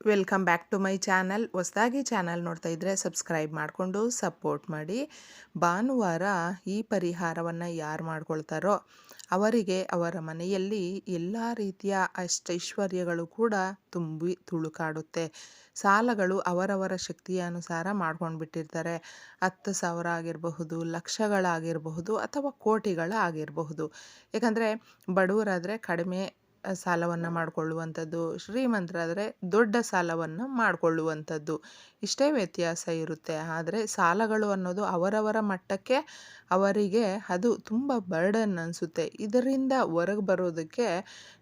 Welcome back to my channel. ಹೊಸದಾಗಿ channel ನೋಡ್ತಾ ಇದ್ದರೆ ಸಬ್ಸ್ಕ್ರೈಬ್ ಮಾಡಿಕೊಂಡು ಸಪೋರ್ಟ್ ಮಾಡಿ. ಭಾನುವಾರ ಈ ಪರಿಹಾರವನ್ನು ಯಾರು ಮಾಡ್ಕೊಳ್ತಾರೋ ಅವರಿಗೆ ಅವರ ಮನೆಯಲ್ಲಿ ಎಲ್ಲ ರೀತಿಯ ಅಷ್ಟೈಶ್ವರ್ಯಗಳು ಕೂಡ ತುಂಬಿ ತುಳುಕಾಡುತ್ತೆ ಸಾಲಗಳು ಅವರವರ ಶಕ್ತಿಯ ಅನುಸಾರ ಮಾಡ್ಕೊಂಡು ಬಿಟ್ಟಿರ್ತಾರೆ ಹತ್ತು ಸಾವಿರ ಆಗಿರಬಹುದು, ಲಕ್ಷಗಳಾಗಿರಬಹುದು ಅಥವಾ ಕೋಟಿಗಳಾಗಿರಬಹುದು. ಯಾಕಂದರೆ ಬಡವರಾದರೆ ಕಡಿಮೆ ಸಾಲವನ್ನು ಮಾಡಿಕೊಳ್ಳುವಂಥದ್ದು, ಶ್ರೀಮಂತರಾದರೆ ದೊಡ್ಡ ಸಾಲವನ್ನು ಮಾಡಿಕೊಳ್ಳುವಂಥದ್ದು. ಇಷ್ಟೇ ವ್ಯತ್ಯಾಸ ಇರುತ್ತೆ. ಆದರೆ ಸಾಲಗಳು ಅನ್ನೋದು ಅವರವರ ಮಟ್ಟಕ್ಕೆ ಅವರಿಗೆ ಅದು ತುಂಬ ಬರ್ಡನ್ ಅನಿಸುತ್ತೆ. ಇದರಿಂದ ಹೊರಗೆ ಬರೋದಕ್ಕೆ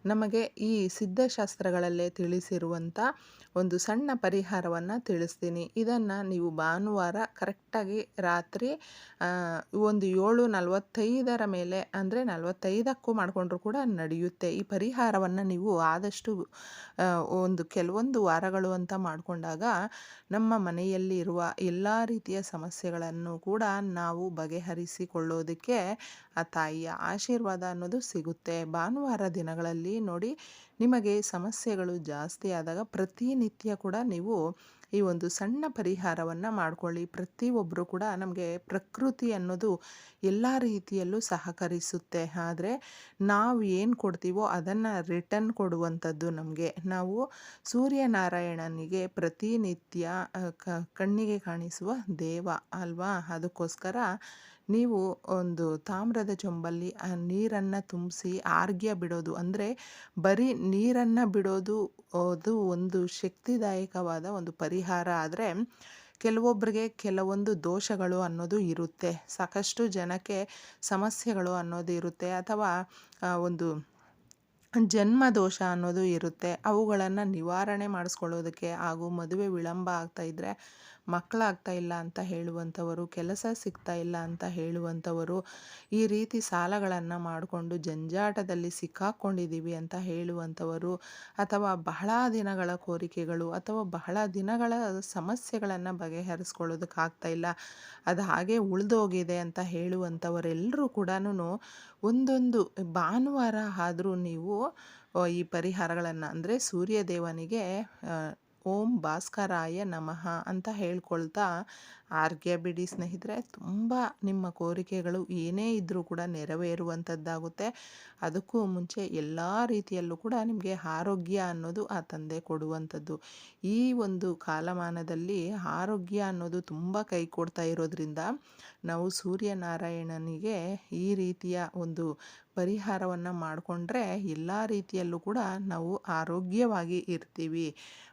ನಮಗೆ ಈ ಸಿದ್ಧಶಾಸ್ತ್ರಗಳಲ್ಲೇ ತಿಳಿಸಿರುವಂಥ ಒಂದು ಸಣ್ಣ ಪರಿಹಾರವನ್ನು ತಿಳಿಸ್ತೀನಿ. ಇದನ್ನು ನೀವು ಭಾನುವಾರ ಕರೆಕ್ಟಾಗಿ ರಾತ್ರಿ ಒಂದು ಏಳು ನಲವತ್ತೈದರ ಮೇಲೆ, ಅಂದರೆ ನಲವತ್ತೈದಕ್ಕೂ ಮಾಡಿಕೊಂಡ್ರು ಕೂಡ ನಡೆಯುತ್ತೆ. ಈ ಪರಿಹಾರವನ್ನು ನೀವು ಆದಷ್ಟು ಒಂದು ಕೆಲವೊಂದು ವಾರಗಳು ಅಂತ ಮಾಡಿಕೊಂಡಾಗ ನಮ್ಮ ಮನೆಯಲ್ಲಿ ಇರುವ ಎಲ್ಲ ರೀತಿಯ ಸಮಸ್ಯೆಗಳನ್ನು ಕೂಡ ನಾವು ಬಗೆಹರಿಸಿಕೊಳ್ಳೋದಕ್ಕೆ ಆ ತಾಯಿಯ ಆಶೀರ್ವಾದ ಅನ್ನೋದು ಸಿಗುತ್ತೆ. ಭಾನುವಾರ ದಿನಗಳಲ್ಲಿ ನೋಡಿ, ನಿಮಗೆ ಸಮಸ್ಯೆಗಳು ಜಾಸ್ತಿ ಆದಾಗ ಪ್ರತಿನಿತ್ಯ ಕೂಡ ನೀವು ಈ ಒಂದು ಸಣ್ಣ ಪರಿಹಾರವನ್ನು ಮಾಡ್ಕೊಳ್ಳಿ. ಪ್ರತಿಯೊಬ್ಬರು ಕೂಡ ನಮಗೆ ಪ್ರಕೃತಿ ಅನ್ನೋದು ಎಲ್ಲ ರೀತಿಯಲ್ಲೂ ಸಹಕರಿಸುತ್ತೆ. ಆದರೆ ನಾವು ಏನು ಕೊಡ್ತೀವೋ ಅದನ್ನು ರಿಟರ್ನ್ ಕೊಡುವಂಥದ್ದು ನಮಗೆ. ನಾವು ಸೂರ್ಯನಾರಾಯಣನಿಗೆ ಪ್ರತಿನಿತ್ಯ ಕಣ್ಣಿಗೆ ಕಾಣಿಸುವ ದೇವ ಅಲ್ವಾ? ಅದಕ್ಕೋಸ್ಕರ ನೀವು ಒಂದು ತಾಮ್ರದ ಚೊಂಬಲ್ಲಿ ಆ ನೀರನ್ನು ತುಂಬಿಸಿ ಆರ್ಗ್ಯ ಬಿಡೋದು. ಅಂದರೆ ಬರೀ ನೀರನ್ನು ಬಿಡೋದು, ಅದು ಒಂದು ಶಕ್ತಿದಾಯಕವಾದ ಒಂದು ಪರಿಹಾರ ಆದರೆ ಕೆಲವೊಬ್ಬರಿಗೆ ಕೆಲವೊಂದು ದೋಷಗಳು ಅನ್ನೋದು ಇರುತ್ತೆ. ಸಾಕಷ್ಟು ಜನಕ್ಕೆ ಸಮಸ್ಯೆಗಳು ಅನ್ನೋದು ಇರುತ್ತೆ. ಅಥವಾ ಒಂದು ಜನ್ಮ ದೋಷ ಅನ್ನೋದು ಇರುತ್ತೆ. ಅವುಗಳನ್ನು ನಿವಾರಣೆ ಮಾಡಿಸ್ಕೊಳ್ಳೋದಕ್ಕೆ ಹಾಗೂ ಮದುವೆ ವಿಳಂಬ ಆಗ್ತಾಯಿದ್ರೆ ಮಕ್ಕಳಾಗ್ತಾ ಇಲ್ಲ ಅಂತ ಹೇಳುವಂಥವರು, ಕೆಲಸ ಸಿಗ್ತಾ ಇಲ್ಲ ಅಂತ ಹೇಳುವಂಥವರು ಈ ರೀತಿ ಸಾಲಗಳನ್ನು ಮಾಡಿಕೊಂಡು ಜಂಜಾಟದಲ್ಲಿ ಸಿಕ್ಕಾಕ್ಕೊಂಡಿದ್ದೀವಿ ಅಂತ ಹೇಳುವಂಥವರು, ಅಥವಾ ಬಹಳ ದಿನಗಳ ಕೋರಿಕೆಗಳು, ಅಥವಾ ಬಹಳ ದಿನಗಳ ಸಮಸ್ಯೆಗಳನ್ನು ಬಗೆಹರಿಸ್ಕೊಳ್ಳೋದಕ್ಕಾಗ್ತಾ ಇಲ್ಲ, ಅದು ಹಾಗೆ ಉಳಿದೋಗಿದೆ ಅಂತ ಹೇಳುವಂಥವರೆಲ್ಲರೂ ಕೂಡ ಒಂದೊಂದು ಭಾನುವಾರ ಆದರೂ ನೀವು ಈ ಪರಿಹಾರಗಳನ್ನು, ಅಂದರೆ ಸೂರ್ಯದೇವನಿಗೆ ಓಂ ಭಾಸ್ಕರಾಯ ನಮಃ ಅಂತ ಹೇಳ್ಕೊಳ್ತಾ ಆರ್ಗ್ಯ ಬಿಡಿ ಸ್ನೇಹಿತರೆ, ತುಂಬ ನಿಮ್ಮ ಕೋರಿಕೆಗಳು ಏನೇ ಇದ್ದರೂ ಕೂಡ ನೆರವೇರುವಂಥದ್ದಾಗುತ್ತೆ. ಅದಕ್ಕೂ ಮುಂಚೆ ಎಲ್ಲ ರೀತಿಯಲ್ಲೂ ಕೂಡ ನಿಮಗೆ ಆರೋಗ್ಯ ಅನ್ನೋದು ಆ ತಂದೆ ಕೊಡುವಂಥದ್ದು. ಈ ಒಂದು ಕಾಲಮಾನದಲ್ಲಿ ಆರೋಗ್ಯ ಅನ್ನೋದು ತುಂಬ ಕೈ ಕೊಡ್ತಾ ಇರೋದ್ರಿಂದ ನಾವು ಸೂರ್ಯನಾರಾಯಣನಿಗೆ ಈ ರೀತಿಯ ಒಂದು ಪರಿಹಾರವನ್ನು ಮಾಡಿಕೊಂಡ್ರೆ ಎಲ್ಲ ರೀತಿಯಲ್ಲೂ ಕೂಡ ನಾವು ಆರೋಗ್ಯವಾಗಿ ಇರ್ತೀವಿ.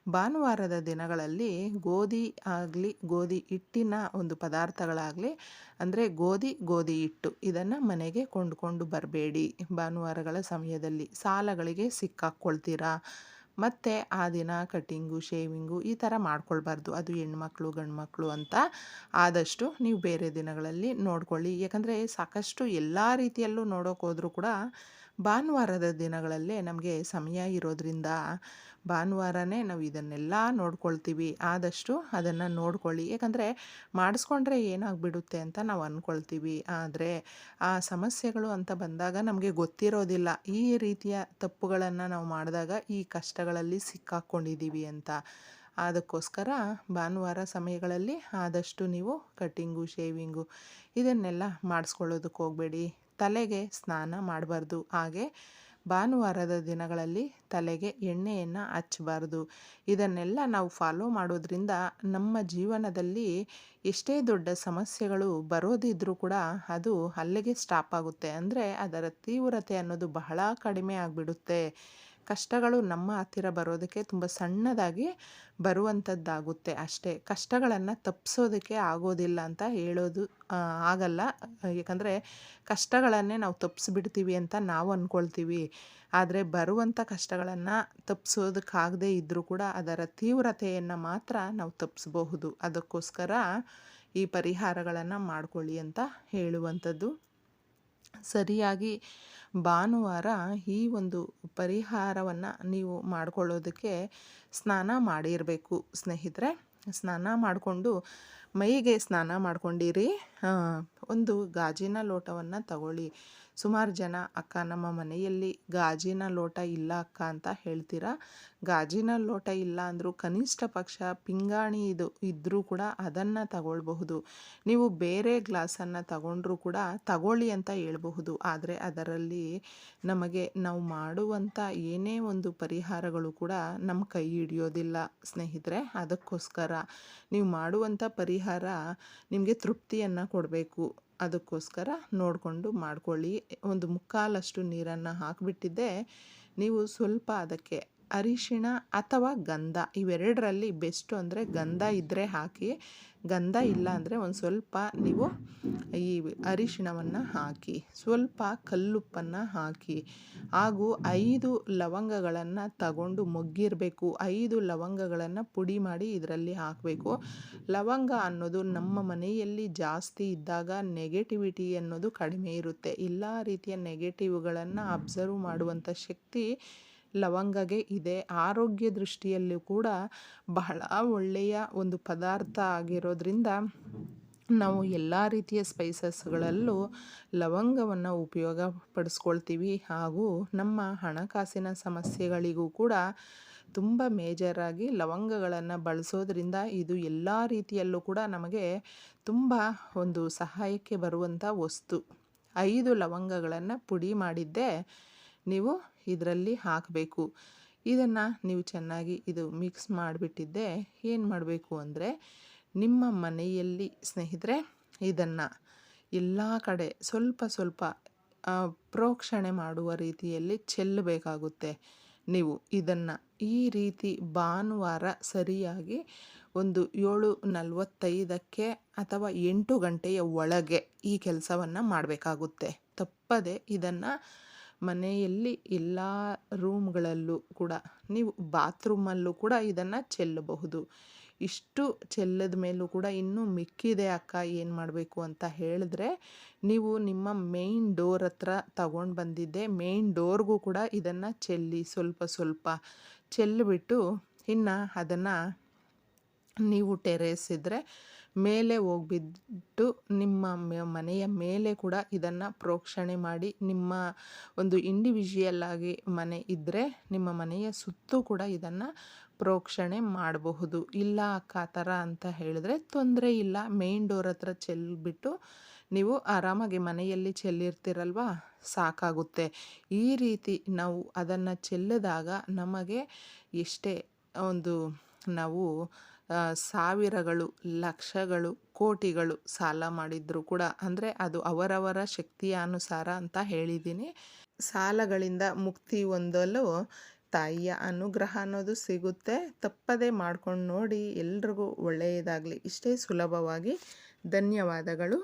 ಭಾನುವಾರದ ದಿನಗಳಲ್ಲಿ ಗೋಧಿ ಆಗಲಿ, ಗೋಧಿ ಹಿಟ್ಟಿನ ಒಂದು ಪದಾರ್ಥಗಳಾಗಲಿ, ಅಂದರೆ ಗೋಧಿ ಗೋಧಿ ಹಿಟ್ಟು ಇದನ್ನು ಮನೆಗೆ ಕೊಂಡುಕೊಂಡು ಬರಬೇಡಿ. ಭಾನುವಾರಗಳ ಸಮಯದಲ್ಲಿ ಸಾಲಗಳಿಗೆ ಸಿಕ್ಕಾಕ್ಕೊಳ್ತೀರಾ ಮತ್ತು ಆ ದಿನ ಕಟಿಂಗು, ಶೇವಿಂಗು ಈ ಥರ ಮಾಡ್ಕೊಳ್ಬಾರ್ದು. ಅದು ಹೆಣ್ಮಕ್ಳು ಗಂಡು ಮಕ್ಕಳು ಅಂತ ಆದಷ್ಟು ನೀವು ಬೇರೆ ದಿನಗಳಲ್ಲಿ ನೋಡ್ಕೊಳ್ಳಿ. ಯಾಕಂದರೆ ಸಾಕಷ್ಟು ಎಲ್ಲ ರೀತಿಯಲ್ಲೂ ನೋಡೋಕೆ ಹೋದರೂ ಕೂಡ ಭಾನುವಾರದ ದಿನಗಳಲ್ಲೇ ನಮಗೆ ಸಮಯ ಇರೋದ್ರಿಂದ ಭಾನುವಾರನೇ ನಾವು ಇದನ್ನೆಲ್ಲ ನೋಡ್ಕೊಳ್ತೀವಿ. ಆದಷ್ಟು ಅದನ್ನು ನೋಡ್ಕೊಳ್ಳಿ. ಯಾಕಂದರೆ ಮಾಡಿಸ್ಕೊಂಡ್ರೆ ಏನಾಗ್ಬಿಡುತ್ತೆ ಅಂತ ನಾವು ಅಂದ್ಕೊಳ್ತೀವಿ ಆದರೆ ಆ ಸಮಸ್ಯೆಗಳು ಅಂತ ಬಂದಾಗ ನಮಗೆ ಗೊತ್ತಿರೋದಿಲ್ಲ. ಈ ರೀತಿಯ ತಪ್ಪುಗಳನ್ನು ನಾವು ಮಾಡಿದಾಗ ಈ ಕಷ್ಟಗಳಲ್ಲಿ ಸಿಕ್ಕಾಕ್ಕೊಂಡಿದ್ದೀವಿ ಅಂತ. ಅದಕ್ಕೋಸ್ಕರ ಭಾನುವಾರ ಸಮಯಗಳಲ್ಲಿ ಆದಷ್ಟು ನೀವು ಕಟ್ಟಿಂಗು, ಶೇವಿಂಗು ಇದನ್ನೆಲ್ಲ ಮಾಡಿಸ್ಕೊಳ್ಳೋದಕ್ಕೆ ಹೋಗಬೇಡಿ. ತಲೆಗೆ ಸ್ನಾನ ಮಾಡಬಾರ್ದು. ಹಾಗೆ ಭಾನುವಾರದ ದಿನಗಳಲ್ಲಿ ತಲೆಗೆ ಎಣ್ಣೆಯನ್ನು ಹಚ್ಚಬಾರ್ದು. ಇದನ್ನೆಲ್ಲ ನಾವು ಫಾಲೋ ಮಾಡೋದ್ರಿಂದ ನಮ್ಮ ಜೀವನದಲ್ಲಿ ಎಷ್ಟೇ ದೊಡ್ಡ ಸಮಸ್ಯೆಗಳು ಬರೋದಿದ್ರೂ ಕೂಡ ಅದು ಅಲ್ಲಿಗೆ ಸ್ಟಾಪ್ ಆಗುತ್ತೆ. ಅಂದರೆ ಅದರ ತೀವ್ರತೆ ಅನ್ನೋದು ಬಹಳ ಕಡಿಮೆ ಆಗಿಬಿಡುತ್ತೆ. ಕಷ್ಟಗಳು ನಮ್ಮ ಹತ್ತಿರ ಬರೋದಕ್ಕೆ ತುಂಬ ಸಣ್ಣದಾಗಿ ಬರುವಂಥದ್ದಾಗುತ್ತೆ ಅಷ್ಟೇ. ಕಷ್ಟಗಳನ್ನು ತಪ್ಪಿಸೋದಕ್ಕೆ ಆಗೋದಿಲ್ಲ ಅಂತ ಹೇಳೋದು ಆಗಲ್ಲ. ಯಾಕಂದರೆ ಕಷ್ಟಗಳನ್ನೇ ನಾವು ತಪ್ಪಿಸ್ಬಿಡ್ತೀವಿ ಅಂತ ನಾವು ಅಂದ್ಕೊಳ್ತೀವಿ ಆದರೆ ಬರುವಂಥ ಕಷ್ಟಗಳನ್ನು ತಪ್ಪಿಸೋದಕ್ಕಾಗದೇ ಇದ್ದರೂ ಕೂಡ ಅದರ ತೀವ್ರತೆಯನ್ನು ಮಾತ್ರ ನಾವು ತಪ್ಪಿಸ್ಬಹುದು ಅದಕ್ಕೋಸ್ಕರ ಈ ಪರಿಹಾರಗಳನ್ನು ಮಾಡ್ಕೊಳ್ಳಿ ಅಂತ ಹೇಳುವಂಥದ್ದು. ಸರಿಯಾಗಿ ಭಾನುವಾರ ಈ ಒಂದು ಪರಿಹಾರವನ್ನು ನೀವು ಮಾಡಿಕೊಳ್ಳೋದಕ್ಕೆ ಸ್ನಾನ ಮಾಡಿರಬೇಕು ಸ್ನೇಹಿತರೆ. ಸ್ನಾನ ಮಾಡಿಕೊಂಡು ಮೈಗೆ ಸ್ನಾನ ಮಾಡ್ಕೊಂಡಿರಿ. ಒಂದು ಗಾಜಿನ ಲೋಟವನ್ನು ತಗೊಳ್ಳಿ. ಸುಮಾರು ಜನ, ಅಕ್ಕ ನಮ್ಮ ಮನೆಯಲ್ಲಿ ಗಾಜಿನ ಲೋಟ ಇಲ್ಲ ಅಕ್ಕ ಅಂತ ಹೇಳ್ತೀರಾ? ಗಾಜಿನ ಲೋಟ ಇಲ್ಲ ಅಂದರೂ ಕನಿಷ್ಠ ಪಕ್ಷ ಪಿಂಗಾಣಿ ಇದು ಇದ್ದರೂ ಕೂಡ ಅದನ್ನು ತಗೊಳ್ಬಹುದು. ನೀವು ಬೇರೆ ಗ್ಲಾಸನ್ನು ತಗೊಂಡ್ರೂ ಕೂಡ ತಗೊಳ್ಳಿ ಅಂತ ಹೇಳಬಹುದು. ಆದರೆ ಅದರಲ್ಲಿ ನಮಗೆ ನಾವು ಮಾಡುವಂಥ ಏನೇ ಒಂದು ಪರಿಹಾರಗಳು ಕೂಡ ನಮ್ಮ ಕೈ ಹಿಡಿಯೋದಿಲ್ಲ ಸ್ನೇಹಿತರೆ. ಅದಕ್ಕೋಸ್ಕರ ನೀವು ಮಾಡುವಂಥ ಪರಿಹಾರ ನಿಮಗೆ ತೃಪ್ತಿಯನ್ನು ಕೊಡಬೇಕು. ಅದಕ್ಕೋಸ್ಕರ ನೋಡಿಕೊಂಡು ಮಾಡ್ಕೊಳ್ಳಿ. ಒಂದು ಮುಕ್ಕಾಲಷ್ಟು ನೀರನ್ನು ಹಾಕಿಬಿಟ್ಟಿದ್ದೆ. ನೀವು ಸ್ವಲ್ಪ ಅದಕ್ಕೆ ಅರಿಶಿಣ ಅಥವಾ ಗಂಧ ಇವೆರಡರಲ್ಲಿ ಬೆಸ್ಟು ಅಂದರೆ ಗಂಧ ಇದ್ದರೆ ಹಾಕಿ, ಗಂಧ ಇಲ್ಲ ಅಂದರೆ ಒಂದು ಸ್ವಲ್ಪ ನೀವು ಈ ಅರಿಶಿಣವನ್ನು ಹಾಕಿ, ಸ್ವಲ್ಪ ಕಲ್ಲುಪ್ಪನ್ನು ಹಾಕಿ ಹಾಗೂ ಐದು ಲವಂಗಗಳನ್ನು ತಗೊಂಡು ಮೊಗ್ಗಿರಬೇಕು. ಐದು ಲವಂಗಗಳನ್ನು ಪುಡಿ ಮಾಡಿ ಇದರಲ್ಲಿ ಹಾಕಬೇಕು. ಲವಂಗ ಅನ್ನೋದು ನಮ್ಮ ಮನೆಯಲ್ಲಿ ಜಾಸ್ತಿ ಇದ್ದಾಗ ನೆಗೆಟಿವಿಟಿ ಅನ್ನೋದು ಕಡಿಮೆ ಇರುತ್ತೆ. ಎಲ್ಲ ರೀತಿಯ ನೆಗೆಟಿವ್ಗಳನ್ನು ಅಬ್ಸರ್ವ್ ಮಾಡುವಂಥ ಶಕ್ತಿ ಲವಂಗಗೆ ಇದೆ. ಆರೋಗ್ಯ ದೃಷ್ಟಿಯಲ್ಲೂ ಕೂಡ ಬಹಳ ಒಳ್ಳೆಯ ಒಂದು ಪದಾರ್ಥ ಆಗಿರೋದ್ರಿಂದ ನಾವು ಎಲ್ಲ ರೀತಿಯ ಸ್ಪೈಸಸ್ಗಳಲ್ಲೂ ಲವಂಗವನ್ನು ಉಪಯೋಗ ಪಡಿಸ್ಕೊಳ್ತೀವಿ ಹಾಗೂ ನಮ್ಮ ಹಣಕಾಸಿನ ಸಮಸ್ಯೆಗಳಿಗೂ ಕೂಡ ತುಂಬ ಮೇಜರಾಗಿ ಲವಂಗಗಳನ್ನು ಬಳಸೋದ್ರಿಂದ ಇದು ಎಲ್ಲ ರೀತಿಯಲ್ಲೂ ಕೂಡ ನಮಗೆ ತುಂಬ ಒಂದು ಸಹಾಯಕ್ಕೆ ಬರುವಂಥ ವಸ್ತು. ಐದು ಲವಂಗಗಳನ್ನು ಪುಡಿ ಮಾಡಿದ್ದೆ. ನೀವು ಇದರಲ್ಲಿ ಹಾಕಬೇಕು. ಇದನ್ನು ನೀವು ಚೆನ್ನಾಗಿ ಇದು ಮಿಕ್ಸ್ ಮಾಡಿಬಿಟ್ಟಿದ್ದೆ. ಏನು ಮಾಡಬೇಕು ಅಂದರೆ ನಿಮ್ಮ ಮನೆಯಲ್ಲಿ ಸ್ನೇಹಿತರೆ, ಇದನ್ನು ಎಲ್ಲ ಕಡೆ ಸ್ವಲ್ಪ ಸ್ವಲ್ಪ ಪ್ರೋಕ್ಷಣೆ ಮಾಡುವ ರೀತಿಯಲ್ಲಿ ಚೆಲ್ಲಬೇಕಾಗುತ್ತೆ. ನೀವು ಇದನ್ನು ಈ ರೀತಿ ಭಾನುವಾರ ಸರಿಯಾಗಿ ಒಂದು ಏಳು ನಲವತ್ತೈದಕ್ಕೆ ಅಥವಾ ಎಂಟು ಗಂಟೆಯ ಒಳಗೆ ಈ ಕೆಲಸವನ್ನು ಮಾಡಬೇಕಾಗುತ್ತೆ. ತಪ್ಪದೆ ಇದನ್ನು ಮನೆಯಲ್ಲಿ ಎಲ್ಲ ರೂಮ್ಗಳಲ್ಲೂ ಕೂಡ, ನೀವು ಬಾತ್ರೂಮಲ್ಲೂ ಕೂಡ ಇದನ್ನು ಚೆಲ್ಲಬಹುದು. ಇಷ್ಟು ಚೆಲ್ಲದ ಮೇಲೂ ಕೂಡ ಇನ್ನೂ ಮಿಕ್ಕಿದೆ, ಅಕ್ಕ, ಏನು ಮಾಡಬೇಕು ಅಂತ ಹೇಳಿದ್ರೆ, ನೀವು ನಿಮ್ಮ ಮೇಯ್ನ್ ಡೋರ್ ಹತ್ರ ತಗೊಂಡು ಬಂದಿದ್ದೆ ಮೇಯ್ನ್ ಡೋರ್ಗೂ ಕೂಡ ಇದನ್ನು ಚೆಲ್ಲಿ ಸ್ವಲ್ಪ ಸ್ವಲ್ಪ ಚೆಲ್ಲಿಬಿಟ್ಟು ಇನ್ನು ಅದನ್ನು ನೀವು ಟೆರೇಸ್ ಇದ್ದರೆ ಮೇಲೆ ಹೋಗ್ಬಿಟ್ಟು ನಿಮ್ಮ ಮನೆಯ ಮೇಲೆ ಕೂಡ ಇದನ್ನು ಪ್ರೋಕ್ಷಣೆ ಮಾಡಿ, ನಿಮ್ಮ ಒಂದು ಇಂಡಿವಿಜುವಲ್ ಆಗಿ ಮನೆ ಇದ್ದರೆ ನಿಮ್ಮ ಮನೆಯ ಸುತ್ತೂ ಕೂಡ ಇದನ್ನು ಪ್ರೋಕ್ಷಣೆ ಮಾಡಬಹುದು. ಇಲ್ಲ ಅಕ್ಕ ಥರ ಅಂತ ಹೇಳಿದ್ರೆ ತೊಂದರೆ ಇಲ್ಲ. ಮೇನ್ ಡೋರ್ ಹತ್ರ ಚೆಲ್ಬಿಟ್ಟು ನೀವು ಆರಾಮಾಗಿ ಮನೆಯಲ್ಲಿ ಚೆಲ್ಲಿರ್ತೀರಲ್ವ? ಸಾಕಾಗುತ್ತೆ. ಈ ರೀತಿ ನಾವು ಅದನ್ನು ಚೆಲ್ಲಿದಾಗ ನಮಗೆ ಎಷ್ಟೇ ಒಂದು ನಾವು ಸಾವಿರಗಳು, ಲಕ್ಷಗಳು, ಕೋಟಿಗಳು ಸಾಲ ಮಾಡಿದ್ರು ಕೂಡ. ಅಂದರೆ ಅದು ಅವರವರ ಶಕ್ತಿಯ ಅನುಸಾರ ಅಂತ ಹೇಳಿದ್ದೀನಿ. ಸಾಲಗಳಿಂದ ಮುಕ್ತಿ ಹೊಂದಲು ತಾಯಿಯ ಅನುಗ್ರಹ ಅನ್ನೋದು ಸಿಗುತ್ತೆ. ತಪ್ಪದೆ ಮಾಡ್ಕೊಂಡು ನೋಡಿ ಎಲ್ರಿಗೂ ಒಳ್ಳೆಯದಾಗಲಿ. ಇಷ್ಟೇ ಸುಲಭವಾಗಿ ಧನ್ಯವಾದಗಳು.